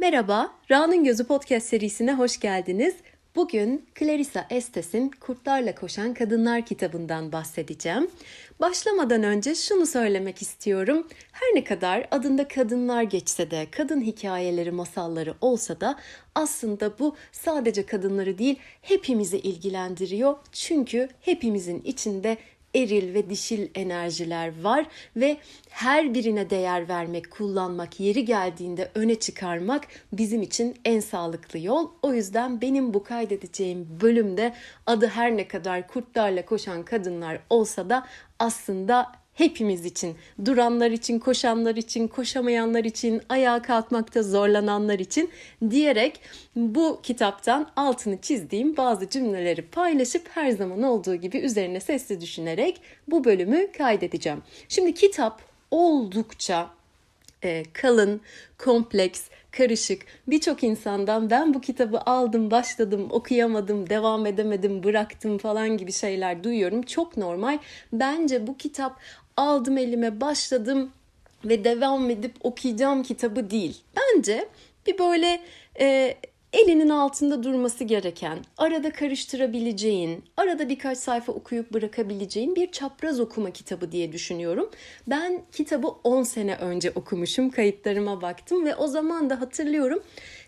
Merhaba, Ra'nın Gözü podcast serisine hoş geldiniz. Bugün Clarissa Estes'in Kurtlarla Koşan Kadınlar kitabından bahsedeceğim. Başlamadan önce şunu söylemek istiyorum. Her ne kadar adında kadınlar geçse de, kadın hikayeleri, masalları olsa da aslında bu sadece kadınları değil hepimizi ilgilendiriyor. Çünkü hepimizin içinde eril ve dişil enerjiler var ve her birine değer vermek, kullanmak, yeri geldiğinde öne çıkarmak bizim için en sağlıklı yol. O yüzden benim bu kaydedeceğim bölümde adı her ne kadar kurtlarla koşan kadınlar olsa da aslında hepimiz için, duranlar için, koşanlar için, koşamayanlar için, ayağa kalkmakta zorlananlar için diyerek bu kitaptan altını çizdiğim bazı cümleleri paylaşıp her zaman olduğu gibi üzerine sesli düşünerek bu bölümü kaydedeceğim. Şimdi kitap oldukça e, kalın, kompleks, karışık. Birçok insandan ben bu kitabı aldım, başladım, okuyamadım, devam edemedim, bıraktım falan gibi şeyler duyuyorum. Çok normal. Bence bu kitap aldım elime, başladım ve devam edip okuyacağım kitabı değil. Bence bir böyle e, elinin altında durması gereken, arada karıştırabileceğin, arada birkaç sayfa okuyup bırakabileceğin bir çapraz okuma kitabı diye düşünüyorum. Ben kitabı 10 sene önce okumuşum, kayıtlarıma baktım ve o zaman da hatırlıyorum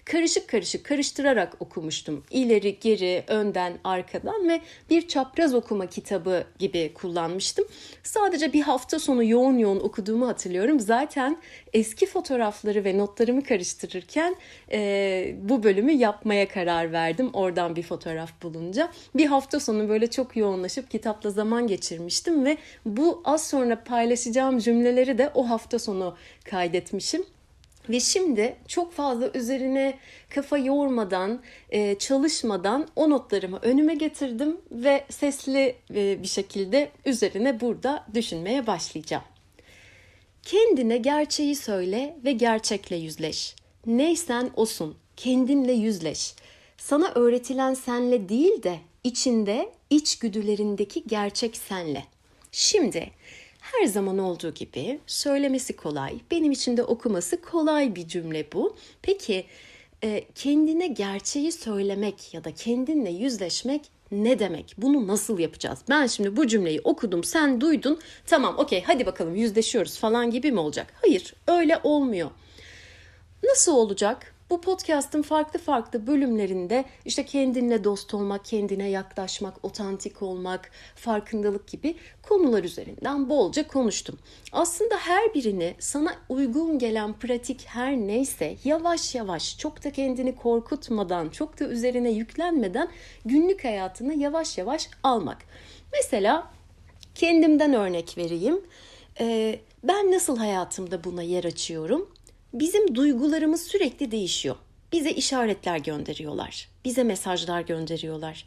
karışık karışık karıştırarak okumuştum. İleri, geri, önden, arkadan ve bir çapraz okuma kitabı gibi kullanmıştım. Sadece bir hafta sonu yoğun yoğun okuduğumu hatırlıyorum. Zaten eski fotoğrafları ve notlarımı karıştırırken e, bu bölümü yapmaya karar verdim. Oradan bir fotoğraf bulunca. Bir hafta sonu böyle çok yoğunlaşıp kitapla zaman geçirmiştim ve bu az sonra paylaşacağım cümleleri de o hafta sonu kaydetmişim. Ve şimdi çok fazla üzerine kafa yormadan, e, çalışmadan o notlarımı önüme getirdim ve sesli e, bir şekilde üzerine burada düşünmeye başlayacağım. Kendine gerçeği söyle ve gerçekle yüzleş. Neysen osun, kendinle yüzleş. Sana öğretilen senle değil de içinde, içgüdülerindeki gerçek senle. Şimdi her zaman olduğu gibi söylemesi kolay, benim için de okuması kolay bir cümle bu. Peki e, kendine gerçeği söylemek ya da kendinle yüzleşmek ne demek? Bunu nasıl yapacağız? Ben şimdi bu cümleyi okudum, sen duydun. Tamam, okey, hadi bakalım yüzleşiyoruz falan gibi mi olacak? Hayır, öyle olmuyor. Nasıl olacak? Bu podcast'ın farklı farklı bölümlerinde işte kendinle dost olmak, kendine yaklaşmak, otantik olmak, farkındalık gibi konular üzerinden bolca konuştum. Aslında her birini sana uygun gelen pratik her neyse yavaş yavaş çok da kendini korkutmadan, çok da üzerine yüklenmeden günlük hayatına yavaş yavaş almak. Mesela kendimden örnek vereyim. Ee, ben nasıl hayatımda buna yer açıyorum? Bizim duygularımız sürekli değişiyor. Bize işaretler gönderiyorlar. Bize mesajlar gönderiyorlar.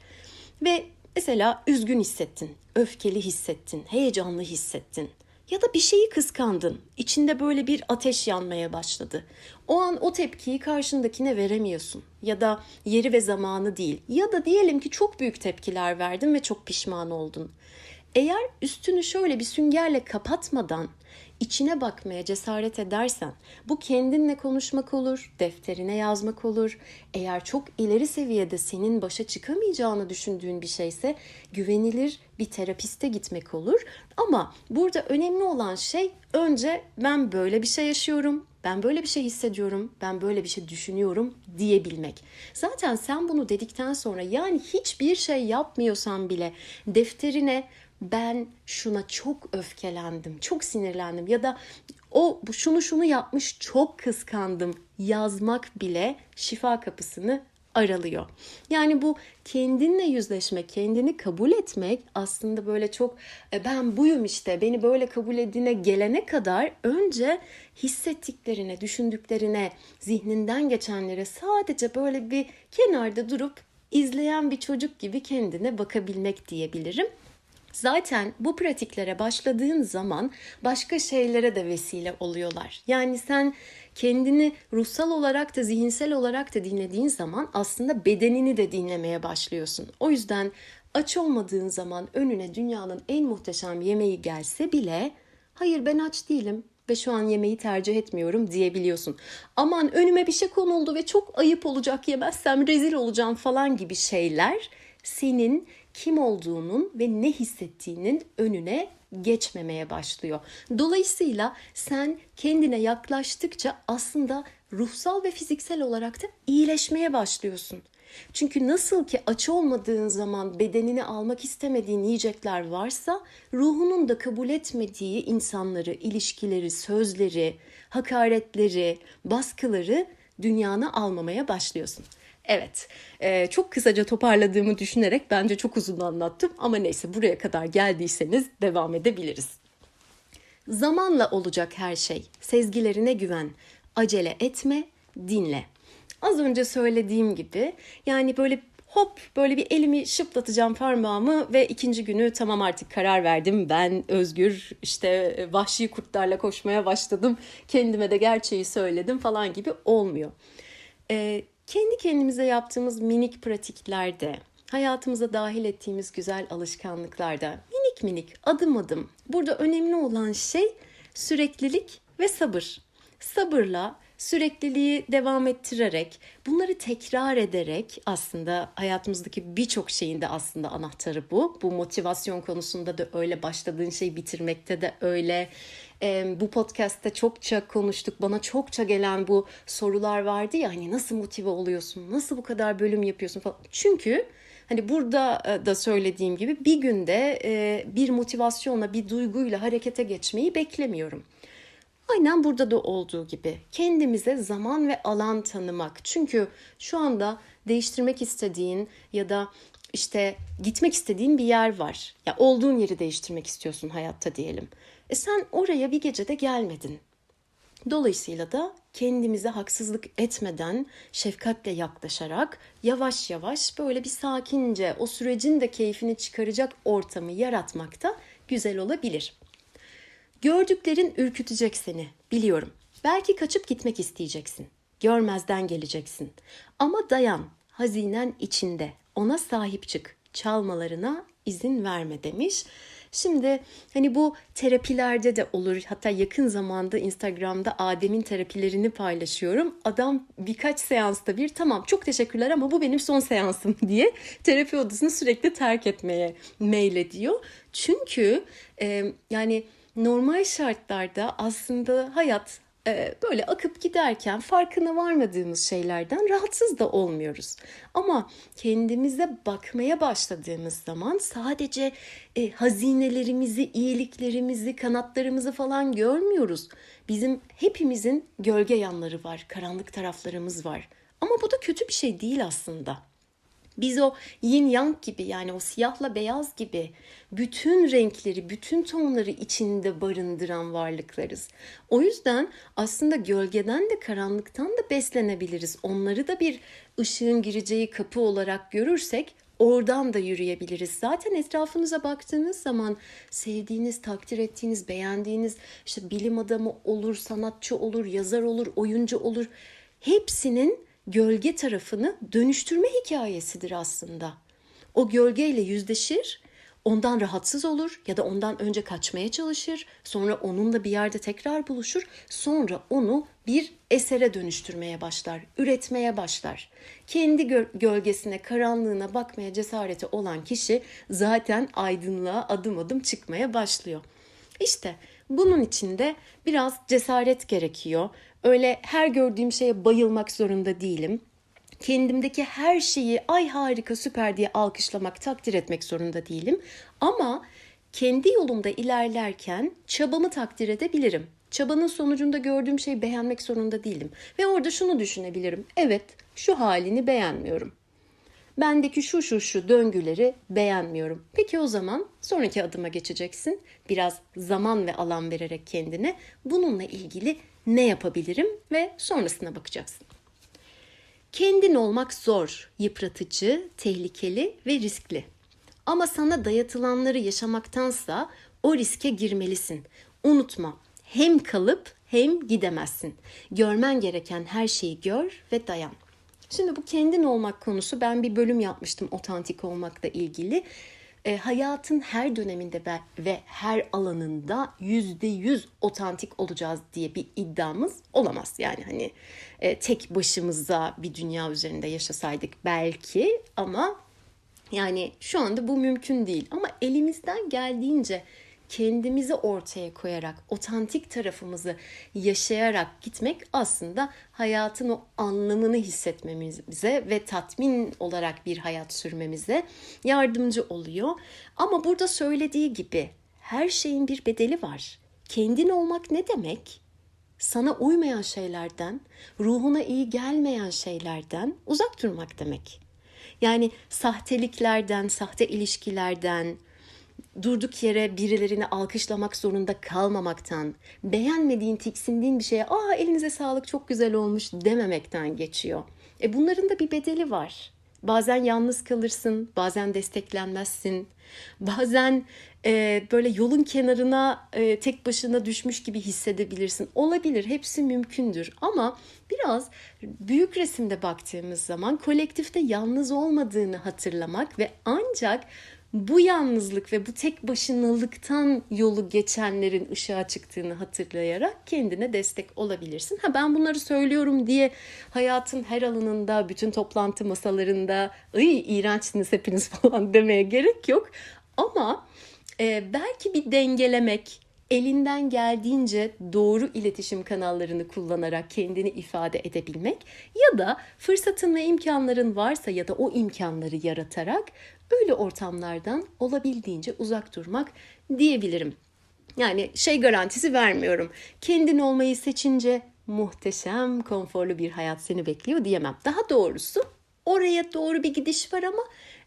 Ve mesela üzgün hissettin, öfkeli hissettin, heyecanlı hissettin ya da bir şeyi kıskandın. İçinde böyle bir ateş yanmaya başladı. O an o tepkiyi karşındakine veremiyorsun ya da yeri ve zamanı değil ya da diyelim ki çok büyük tepkiler verdin ve çok pişman oldun. Eğer üstünü şöyle bir süngerle kapatmadan içine bakmaya cesaret edersen bu kendinle konuşmak olur, defterine yazmak olur. Eğer çok ileri seviyede senin başa çıkamayacağını düşündüğün bir şeyse güvenilir bir terapiste gitmek olur. Ama burada önemli olan şey önce ben böyle bir şey yaşıyorum, ben böyle bir şey hissediyorum, ben böyle bir şey düşünüyorum diyebilmek. Zaten sen bunu dedikten sonra yani hiçbir şey yapmıyorsan bile defterine ben şuna çok öfkelendim, çok sinirlendim ya da o şunu şunu yapmış çok kıskandım yazmak bile şifa kapısını aralıyor. Yani bu kendinle yüzleşmek, kendini kabul etmek aslında böyle çok e, ben buyum işte beni böyle kabul edine gelene kadar önce hissettiklerine, düşündüklerine, zihninden geçenlere sadece böyle bir kenarda durup izleyen bir çocuk gibi kendine bakabilmek diyebilirim. Zaten bu pratiklere başladığın zaman başka şeylere de vesile oluyorlar. Yani sen kendini ruhsal olarak da zihinsel olarak da dinlediğin zaman aslında bedenini de dinlemeye başlıyorsun. O yüzden aç olmadığın zaman önüne dünyanın en muhteşem yemeği gelse bile hayır ben aç değilim. ve şu an yemeği tercih etmiyorum diyebiliyorsun. Aman önüme bir şey konuldu ve çok ayıp olacak yemezsem rezil olacağım falan gibi şeyler senin kim olduğunun ve ne hissettiğinin önüne geçmemeye başlıyor. Dolayısıyla sen kendine yaklaştıkça aslında ruhsal ve fiziksel olarak da iyileşmeye başlıyorsun. Çünkü nasıl ki aç olmadığın zaman bedenini almak istemediğin yiyecekler varsa ruhunun da kabul etmediği insanları, ilişkileri, sözleri, hakaretleri, baskıları dünyana almamaya başlıyorsun. Evet, e, çok kısaca toparladığımı düşünerek bence çok uzun anlattım ama neyse buraya kadar geldiyseniz devam edebiliriz. Zamanla olacak her şey. Sezgilerine güven. Acele etme, dinle. Az önce söylediğim gibi yani böyle hop böyle bir elimi şıplatacağım parmağımı ve ikinci günü tamam artık karar verdim. Ben özgür işte vahşi kurtlarla koşmaya başladım. Kendime de gerçeği söyledim falan gibi olmuyor. Ee, kendi kendimize yaptığımız minik pratiklerde, hayatımıza dahil ettiğimiz güzel alışkanlıklarda minik minik adım adım burada önemli olan şey süreklilik ve sabır. Sabırla sürekliliği devam ettirerek, bunları tekrar ederek aslında hayatımızdaki birçok şeyin de aslında anahtarı bu. Bu motivasyon konusunda da öyle, başladığın şeyi bitirmekte de öyle. E, bu podcast'te çokça konuştuk. Bana çokça gelen bu sorular vardı ya hani nasıl motive oluyorsun? Nasıl bu kadar bölüm yapıyorsun falan. Çünkü Hani burada da söylediğim gibi bir günde bir motivasyonla, bir duyguyla harekete geçmeyi beklemiyorum. Aynen burada da olduğu gibi kendimize zaman ve alan tanımak. Çünkü şu anda değiştirmek istediğin ya da işte gitmek istediğin bir yer var. Ya olduğun yeri değiştirmek istiyorsun hayatta diyelim. E sen oraya bir gecede gelmedin. Dolayısıyla da kendimize haksızlık etmeden, şefkatle yaklaşarak yavaş yavaş böyle bir sakince o sürecin de keyfini çıkaracak ortamı yaratmak da güzel olabilir. Gördüklerin ürkütecek seni, biliyorum. Belki kaçıp gitmek isteyeceksin. Görmezden geleceksin. Ama dayan, hazinen içinde. Ona sahip çık. Çalmalarına izin verme demiş. Şimdi hani bu terapilerde de olur. Hatta yakın zamanda Instagram'da Adem'in terapilerini paylaşıyorum. Adam birkaç seansta bir tamam çok teşekkürler ama bu benim son seansım diye terapi odasını sürekli terk etmeye meylediyor. Çünkü e, yani normal şartlarda aslında hayat böyle akıp giderken farkına varmadığımız şeylerden rahatsız da olmuyoruz. Ama kendimize bakmaya başladığımız zaman sadece e, hazinelerimizi, iyiliklerimizi, kanatlarımızı falan görmüyoruz. Bizim hepimizin gölge yanları var, karanlık taraflarımız var. Ama bu da kötü bir şey değil aslında. Biz o yin yang gibi yani o siyahla beyaz gibi bütün renkleri, bütün tonları içinde barındıran varlıklarız. O yüzden aslında gölgeden de karanlıktan da beslenebiliriz. Onları da bir ışığın gireceği kapı olarak görürsek oradan da yürüyebiliriz. Zaten etrafınıza baktığınız zaman sevdiğiniz, takdir ettiğiniz, beğendiğiniz işte bilim adamı olur, sanatçı olur, yazar olur, oyuncu olur. Hepsinin gölge tarafını dönüştürme hikayesidir aslında. O gölgeyle yüzleşir, ondan rahatsız olur ya da ondan önce kaçmaya çalışır, sonra onunla bir yerde tekrar buluşur, sonra onu bir esere dönüştürmeye başlar, üretmeye başlar. Kendi gölgesine, karanlığına bakmaya cesareti olan kişi zaten aydınlığa adım adım çıkmaya başlıyor. İşte bunun için de biraz cesaret gerekiyor. Öyle her gördüğüm şeye bayılmak zorunda değilim. Kendimdeki her şeyi ay harika süper diye alkışlamak, takdir etmek zorunda değilim. Ama kendi yolumda ilerlerken çabamı takdir edebilirim. Çabanın sonucunda gördüğüm şeyi beğenmek zorunda değilim. Ve orada şunu düşünebilirim. Evet, şu halini beğenmiyorum. Bendeki şu şu şu döngüleri beğenmiyorum. Peki o zaman sonraki adıma geçeceksin. Biraz zaman ve alan vererek kendine bununla ilgili ne yapabilirim ve sonrasına bakacaksın. Kendin olmak zor, yıpratıcı, tehlikeli ve riskli. Ama sana dayatılanları yaşamaktansa o riske girmelisin. Unutma, hem kalıp hem gidemezsin. Görmen gereken her şeyi gör ve dayan. Şimdi bu kendin olmak konusu ben bir bölüm yapmıştım otantik olmakla ilgili. e, hayatın her döneminde ve her alanında yüzde yüz otantik olacağız diye bir iddiamız olamaz. Yani hani e, tek başımıza bir dünya üzerinde yaşasaydık belki ama yani şu anda bu mümkün değil. Ama elimizden geldiğince kendimizi ortaya koyarak, otantik tarafımızı yaşayarak gitmek aslında hayatın o anlamını hissetmemize ve tatmin olarak bir hayat sürmemize yardımcı oluyor. Ama burada söylediği gibi her şeyin bir bedeli var. Kendin olmak ne demek? Sana uymayan şeylerden, ruhuna iyi gelmeyen şeylerden uzak durmak demek. Yani sahteliklerden, sahte ilişkilerden, durduk yere birilerini alkışlamak zorunda kalmamaktan, beğenmediğin, tiksindiğin bir şeye ''Aa elinize sağlık çok güzel olmuş'' dememekten geçiyor. E bunların da bir bedeli var. Bazen yalnız kalırsın, bazen desteklenmezsin. Bazen e, böyle yolun kenarına e, tek başına düşmüş gibi hissedebilirsin. Olabilir, hepsi mümkündür. Ama biraz büyük resimde baktığımız zaman kolektifte yalnız olmadığını hatırlamak ve ancak bu yalnızlık ve bu tek başınalıktan yolu geçenlerin ışığa çıktığını hatırlayarak kendine destek olabilirsin. Ha ben bunları söylüyorum diye hayatın her alanında, bütün toplantı masalarında "Ay iğrençsiniz hepiniz" falan demeye gerek yok. Ama e, belki bir dengelemek, elinden geldiğince doğru iletişim kanallarını kullanarak kendini ifade edebilmek ya da fırsatın ve imkanların varsa ya da o imkanları yaratarak öyle ortamlardan olabildiğince uzak durmak diyebilirim. Yani şey garantisi vermiyorum. Kendin olmayı seçince muhteşem, konforlu bir hayat seni bekliyor diyemem. Daha doğrusu oraya doğru bir gidiş var ama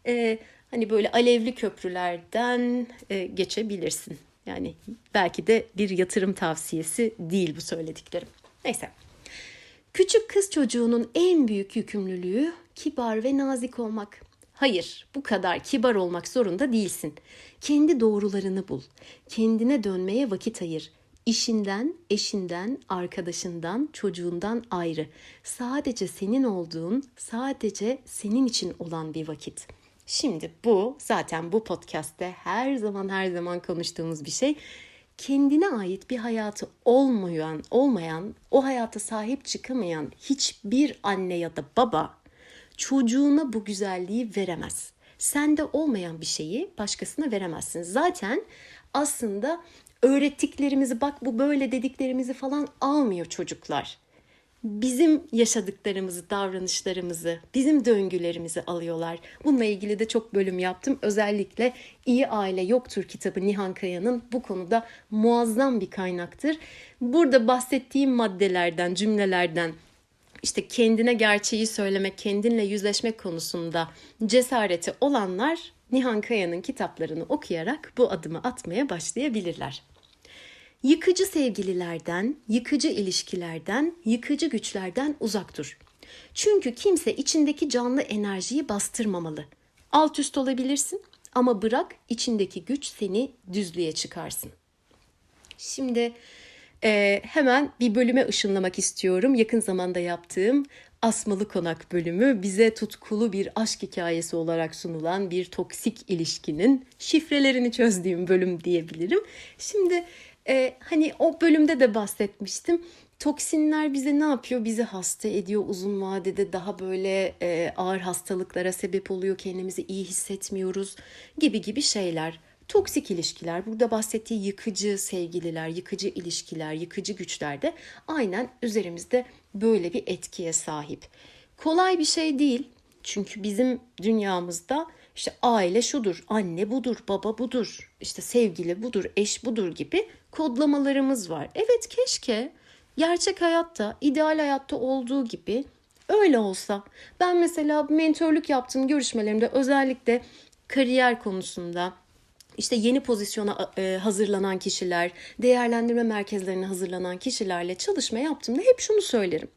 e, hani böyle alevli köprülerden e, geçebilirsin. Yani belki de bir yatırım tavsiyesi değil bu söylediklerim. Neyse. Küçük kız çocuğunun en büyük yükümlülüğü kibar ve nazik olmak. Hayır, bu kadar kibar olmak zorunda değilsin. Kendi doğrularını bul. Kendine dönmeye vakit ayır. İşinden, eşinden, arkadaşından, çocuğundan ayrı. Sadece senin olduğun, sadece senin için olan bir vakit. Şimdi bu zaten bu podcast'te her zaman her zaman konuştuğumuz bir şey. Kendine ait bir hayatı olmayan, olmayan, o hayata sahip çıkamayan hiçbir anne ya da baba çocuğuna bu güzelliği veremez. Sende olmayan bir şeyi başkasına veremezsin. Zaten aslında öğrettiklerimizi bak bu böyle dediklerimizi falan almıyor çocuklar. Bizim yaşadıklarımızı, davranışlarımızı, bizim döngülerimizi alıyorlar. Bununla ilgili de çok bölüm yaptım. Özellikle İyi Aile Yoktur kitabı Nihan Kaya'nın bu konuda muazzam bir kaynaktır. Burada bahsettiğim maddelerden, cümlelerden işte kendine gerçeği söylemek, kendinle yüzleşmek konusunda cesareti olanlar Nihan Kaya'nın kitaplarını okuyarak bu adımı atmaya başlayabilirler. Yıkıcı sevgililerden, yıkıcı ilişkilerden, yıkıcı güçlerden uzak dur. Çünkü kimse içindeki canlı enerjiyi bastırmamalı. Alt üst olabilirsin ama bırak içindeki güç seni düzlüğe çıkarsın. Şimdi e, hemen bir bölüme ışınlamak istiyorum. Yakın zamanda yaptığım Asmalı Konak bölümü bize tutkulu bir aşk hikayesi olarak sunulan bir toksik ilişkinin şifrelerini çözdüğüm bölüm diyebilirim. Şimdi e, hani o bölümde de bahsetmiştim. Toksinler bize ne yapıyor? Bizi hasta ediyor uzun vadede daha böyle e, ağır hastalıklara sebep oluyor. Kendimizi iyi hissetmiyoruz gibi gibi şeyler. Toksik ilişkiler, burada bahsettiği yıkıcı sevgililer, yıkıcı ilişkiler, yıkıcı güçler de aynen üzerimizde böyle bir etkiye sahip. Kolay bir şey değil. Çünkü bizim dünyamızda işte aile şudur, anne budur, baba budur, işte sevgili budur, eş budur gibi kodlamalarımız var. Evet keşke gerçek hayatta, ideal hayatta olduğu gibi öyle olsa. Ben mesela mentörlük yaptığım görüşmelerimde özellikle kariyer konusunda, işte yeni pozisyona e, hazırlanan kişiler, değerlendirme merkezlerine hazırlanan kişilerle çalışma yaptığımda hep şunu söylerim.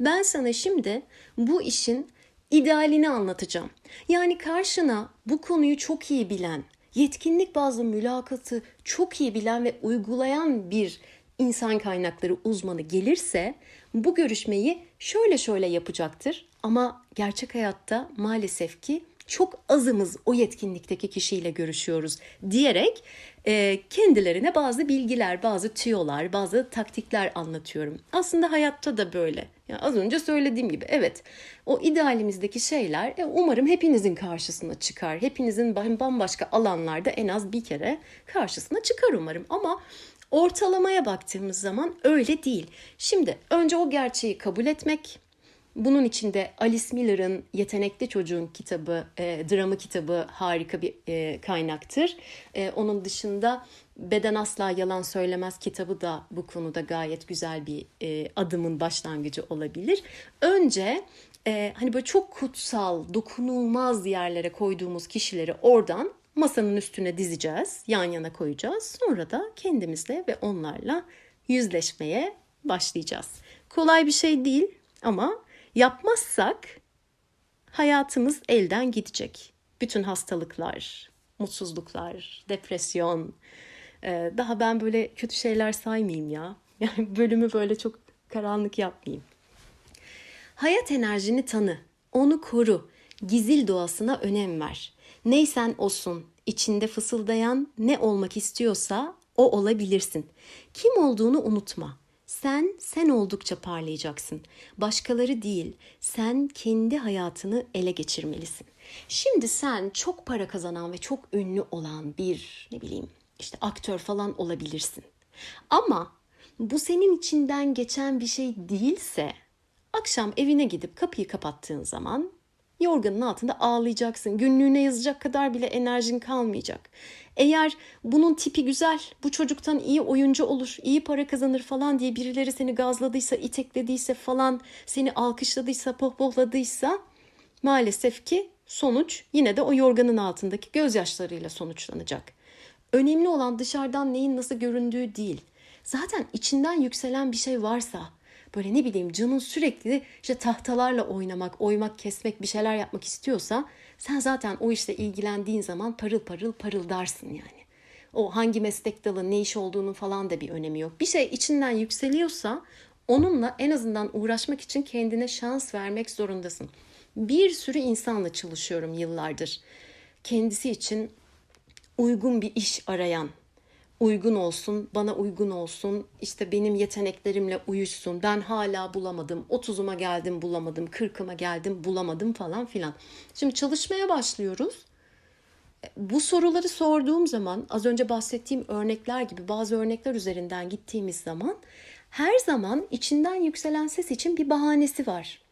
Ben sana şimdi bu işin idealini anlatacağım. Yani karşına bu konuyu çok iyi bilen, yetkinlik bazlı mülakatı çok iyi bilen ve uygulayan bir insan kaynakları uzmanı gelirse bu görüşmeyi şöyle şöyle yapacaktır ama gerçek hayatta maalesef ki çok azımız o yetkinlikteki kişiyle görüşüyoruz diyerek e, kendilerine bazı bilgiler, bazı tüyolar, bazı taktikler anlatıyorum. Aslında hayatta da böyle. Yani az önce söylediğim gibi evet o idealimizdeki şeyler e, umarım hepinizin karşısına çıkar. Hepinizin bambaşka alanlarda en az bir kere karşısına çıkar umarım. Ama ortalamaya baktığımız zaman öyle değil. Şimdi önce o gerçeği kabul etmek, bunun içinde Alice Miller'ın Yetenekli Çocuğun kitabı, e, dramı kitabı harika bir e, kaynaktır. E, onun dışında Beden Asla Yalan Söylemez kitabı da bu konuda gayet güzel bir e, adımın başlangıcı olabilir. Önce e, hani böyle çok kutsal, dokunulmaz yerlere koyduğumuz kişileri oradan masanın üstüne dizeceğiz, yan yana koyacağız. Sonra da kendimizle ve onlarla yüzleşmeye başlayacağız. Kolay bir şey değil ama Yapmazsak hayatımız elden gidecek. Bütün hastalıklar, mutsuzluklar, depresyon. Ee, daha ben böyle kötü şeyler saymayayım ya. Yani bölümü böyle çok karanlık yapmayayım. Hayat enerjini tanı, onu koru, gizil doğasına önem ver. Neysen olsun, içinde fısıldayan ne olmak istiyorsa o olabilirsin. Kim olduğunu unutma. Sen sen oldukça parlayacaksın. Başkaları değil. Sen kendi hayatını ele geçirmelisin. Şimdi sen çok para kazanan ve çok ünlü olan bir ne bileyim işte aktör falan olabilirsin. Ama bu senin içinden geçen bir şey değilse akşam evine gidip kapıyı kapattığın zaman yorganın altında ağlayacaksın. Günlüğüne yazacak kadar bile enerjin kalmayacak. Eğer bunun tipi güzel, bu çocuktan iyi oyuncu olur, iyi para kazanır falan diye birileri seni gazladıysa, iteklediyse falan, seni alkışladıysa, pohpohladıysa maalesef ki sonuç yine de o yorganın altındaki gözyaşlarıyla sonuçlanacak. Önemli olan dışarıdan neyin nasıl göründüğü değil. Zaten içinden yükselen bir şey varsa, böyle ne bileyim canın sürekli işte tahtalarla oynamak, oymak, kesmek bir şeyler yapmak istiyorsa sen zaten o işle ilgilendiğin zaman parıl parıl parıldarsın yani. O hangi meslek dalı, ne iş olduğunun falan da bir önemi yok. Bir şey içinden yükseliyorsa onunla en azından uğraşmak için kendine şans vermek zorundasın. Bir sürü insanla çalışıyorum yıllardır. Kendisi için uygun bir iş arayan, uygun olsun, bana uygun olsun, işte benim yeteneklerimle uyuşsun. Ben hala bulamadım. 30'uma geldim bulamadım, 40'ıma geldim bulamadım falan filan. Şimdi çalışmaya başlıyoruz. Bu soruları sorduğum zaman az önce bahsettiğim örnekler gibi bazı örnekler üzerinden gittiğimiz zaman her zaman içinden yükselen ses için bir bahanesi var.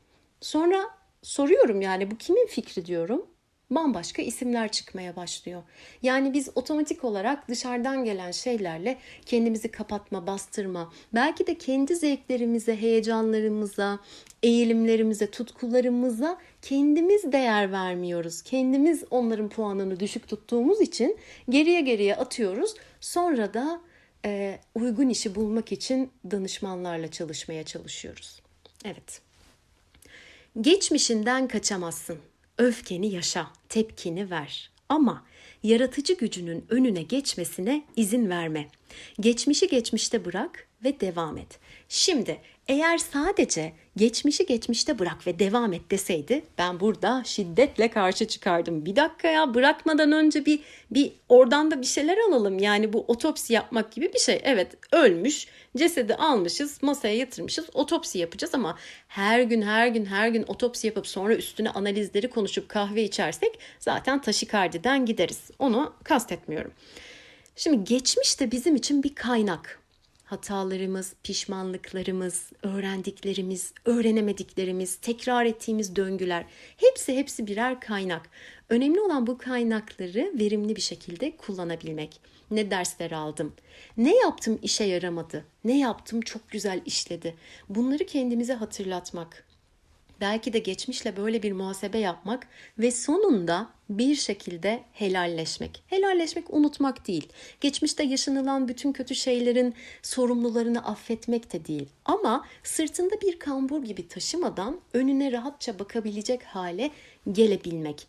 Sonra soruyorum yani bu kimin fikri diyorum bambaşka isimler çıkmaya başlıyor. Yani biz otomatik olarak dışarıdan gelen şeylerle kendimizi kapatma, bastırma, belki de kendi zevklerimize, heyecanlarımıza, eğilimlerimize, tutkularımıza kendimiz değer vermiyoruz. Kendimiz onların puanını düşük tuttuğumuz için geriye geriye atıyoruz. Sonra da e, uygun işi bulmak için danışmanlarla çalışmaya çalışıyoruz. Evet. Geçmişinden kaçamazsın. Öfkeni yaşa, tepkini ver. Ama yaratıcı gücünün önüne geçmesine izin verme. Geçmişi geçmişte bırak ve devam et. Şimdi eğer sadece geçmişi geçmişte bırak ve devam et deseydi ben burada şiddetle karşı çıkardım. Bir dakika ya bırakmadan önce bir bir oradan da bir şeyler alalım. Yani bu otopsi yapmak gibi bir şey. Evet ölmüş cesedi almışız masaya yatırmışız otopsi yapacağız ama her gün her gün her gün otopsi yapıp sonra üstüne analizleri konuşup kahve içersek zaten taşikardiden gideriz. Onu kastetmiyorum. Şimdi geçmiş de bizim için bir kaynak hatalarımız, pişmanlıklarımız, öğrendiklerimiz, öğrenemediklerimiz, tekrar ettiğimiz döngüler hepsi hepsi birer kaynak. Önemli olan bu kaynakları verimli bir şekilde kullanabilmek. Ne dersler aldım? Ne yaptım işe yaramadı? Ne yaptım çok güzel işledi? Bunları kendimize hatırlatmak belki de geçmişle böyle bir muhasebe yapmak ve sonunda bir şekilde helalleşmek. Helalleşmek unutmak değil. Geçmişte yaşanılan bütün kötü şeylerin sorumlularını affetmek de değil. Ama sırtında bir kambur gibi taşımadan önüne rahatça bakabilecek hale gelebilmek.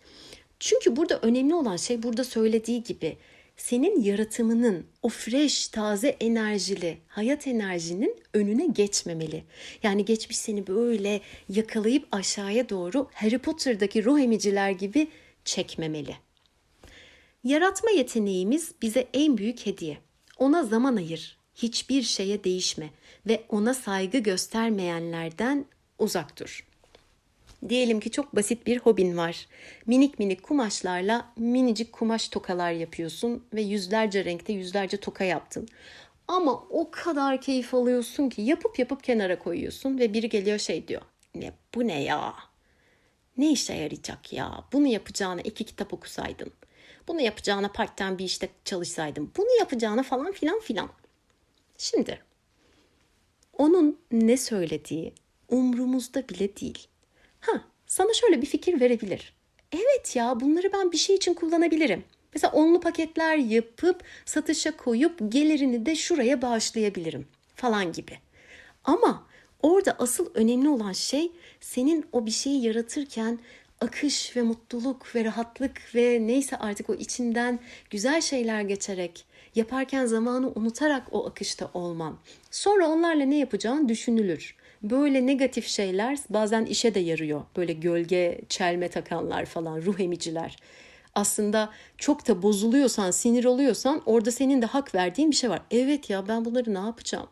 Çünkü burada önemli olan şey burada söylediği gibi senin yaratımının o fresh, taze enerjili hayat enerjinin önüne geçmemeli. Yani geçmiş seni böyle yakalayıp aşağıya doğru Harry Potter'daki ruh emiciler gibi çekmemeli. Yaratma yeteneğimiz bize en büyük hediye. Ona zaman ayır, hiçbir şeye değişme ve ona saygı göstermeyenlerden uzak dur. Diyelim ki çok basit bir hobin var. Minik minik kumaşlarla minicik kumaş tokalar yapıyorsun ve yüzlerce renkte yüzlerce toka yaptın. Ama o kadar keyif alıyorsun ki yapıp yapıp kenara koyuyorsun ve biri geliyor şey diyor. Ne bu ne ya? Ne işe yarayacak ya? Bunu yapacağına iki kitap okusaydın. Bunu yapacağına part bir işte çalışsaydın. Bunu yapacağına falan filan filan. Şimdi onun ne söylediği umrumuzda bile değil. Ha, sana şöyle bir fikir verebilir. Evet ya bunları ben bir şey için kullanabilirim. Mesela onlu paketler yapıp satışa koyup gelirini de şuraya bağışlayabilirim falan gibi. Ama orada asıl önemli olan şey senin o bir şeyi yaratırken akış ve mutluluk ve rahatlık ve neyse artık o içinden güzel şeyler geçerek yaparken zamanı unutarak o akışta olman. Sonra onlarla ne yapacağın düşünülür. Böyle negatif şeyler bazen işe de yarıyor. Böyle gölge çelme takanlar falan, ruh emiciler. Aslında çok da bozuluyorsan, sinir oluyorsan orada senin de hak verdiğin bir şey var. Evet ya ben bunları ne yapacağım?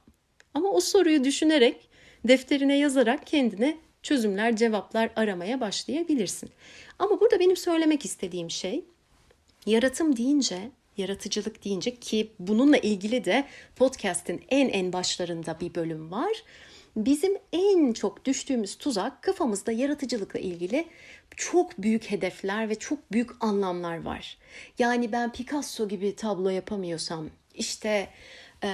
Ama o soruyu düşünerek, defterine yazarak kendine çözümler, cevaplar aramaya başlayabilirsin. Ama burada benim söylemek istediğim şey yaratım deyince, yaratıcılık deyince ki bununla ilgili de podcast'in en en başlarında bir bölüm var. Bizim en çok düştüğümüz tuzak kafamızda yaratıcılıkla ilgili çok büyük hedefler ve çok büyük anlamlar var. Yani ben Picasso gibi tablo yapamıyorsam, işte e,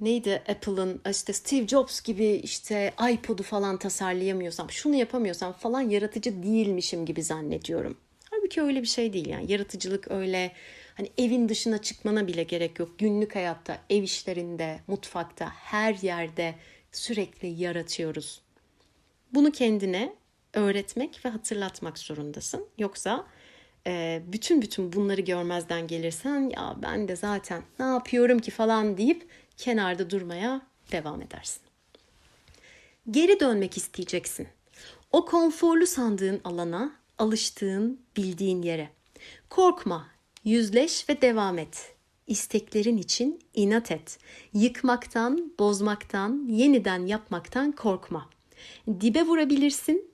neydi Apple'ın işte Steve Jobs gibi işte iPod'u falan tasarlayamıyorsam, şunu yapamıyorsam falan yaratıcı değilmişim gibi zannediyorum. Halbuki öyle bir şey değil yani. Yaratıcılık öyle hani evin dışına çıkmana bile gerek yok. Günlük hayatta, ev işlerinde, mutfakta, her yerde sürekli yaratıyoruz. Bunu kendine öğretmek ve hatırlatmak zorundasın. Yoksa e, bütün bütün bunları görmezden gelirsen ya ben de zaten ne yapıyorum ki falan deyip kenarda durmaya devam edersin. Geri dönmek isteyeceksin. O konforlu sandığın alana, alıştığın, bildiğin yere. Korkma, yüzleş ve devam et isteklerin için inat et. Yıkmaktan, bozmaktan, yeniden yapmaktan korkma. Dibe vurabilirsin,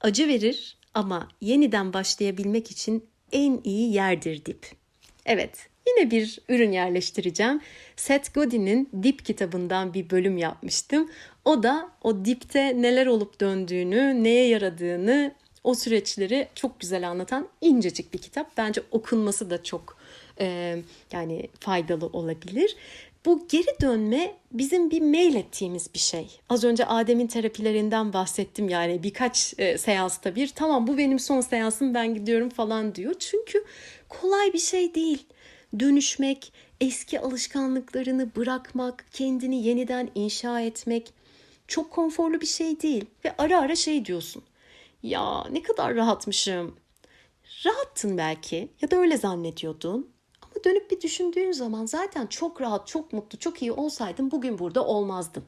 acı verir ama yeniden başlayabilmek için en iyi yerdir dip. Evet, yine bir ürün yerleştireceğim. Seth Godin'in Dip kitabından bir bölüm yapmıştım. O da o dipte neler olup döndüğünü, neye yaradığını, o süreçleri çok güzel anlatan incecik bir kitap. Bence okunması da çok e, yani faydalı olabilir. Bu geri dönme bizim bir mail ettiğimiz bir şey. Az önce Adem'in terapilerinden bahsettim yani birkaç e, seansta bir tamam bu benim son seansım ben gidiyorum falan diyor. Çünkü kolay bir şey değil. Dönüşmek, eski alışkanlıklarını bırakmak, kendini yeniden inşa etmek çok konforlu bir şey değil. Ve ara ara şey diyorsun. Ya ne kadar rahatmışım. Rahattın belki ya da öyle zannediyordun dönüp bir düşündüğün zaman zaten çok rahat, çok mutlu, çok iyi olsaydın bugün burada olmazdın.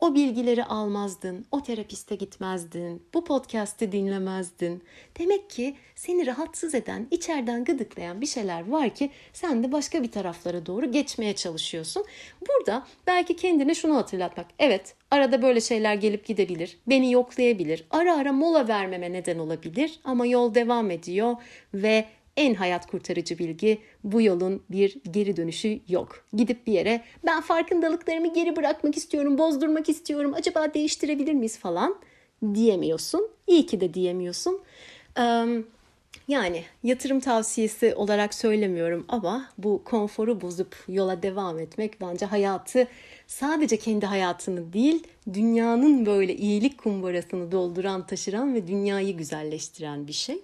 O bilgileri almazdın, o terapiste gitmezdin, bu podcast'i dinlemezdin. Demek ki seni rahatsız eden, içeriden gıdıklayan bir şeyler var ki sen de başka bir taraflara doğru geçmeye çalışıyorsun. Burada belki kendine şunu hatırlatmak. Evet, arada böyle şeyler gelip gidebilir, beni yoklayabilir, ara ara mola vermeme neden olabilir ama yol devam ediyor ve en hayat kurtarıcı bilgi bu yolun bir geri dönüşü yok. Gidip bir yere ben farkındalıklarımı geri bırakmak istiyorum, bozdurmak istiyorum, acaba değiştirebilir miyiz falan diyemiyorsun. İyi ki de diyemiyorsun. Yani yatırım tavsiyesi olarak söylemiyorum ama bu konforu bozup yola devam etmek bence hayatı sadece kendi hayatını değil dünyanın böyle iyilik kumbarasını dolduran, taşıran ve dünyayı güzelleştiren bir şey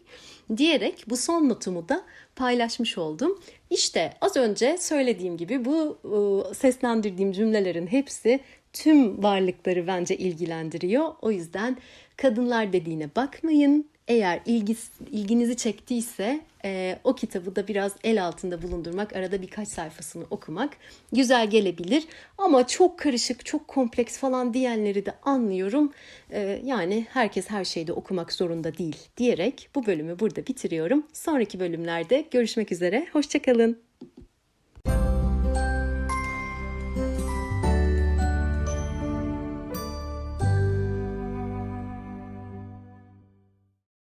diyerek bu son notumu da paylaşmış oldum. İşte az önce söylediğim gibi bu e, seslendirdiğim cümlelerin hepsi tüm varlıkları bence ilgilendiriyor. O yüzden kadınlar dediğine bakmayın. Eğer ilgis, ilginizi çektiyse e, o kitabı da biraz el altında bulundurmak, arada birkaç sayfasını okumak güzel gelebilir. Ama çok karışık, çok kompleks falan diyenleri de anlıyorum. E, yani herkes her şeyde okumak zorunda değil diyerek bu bölümü burada bitiriyorum. Sonraki bölümlerde görüşmek üzere, hoşçakalın.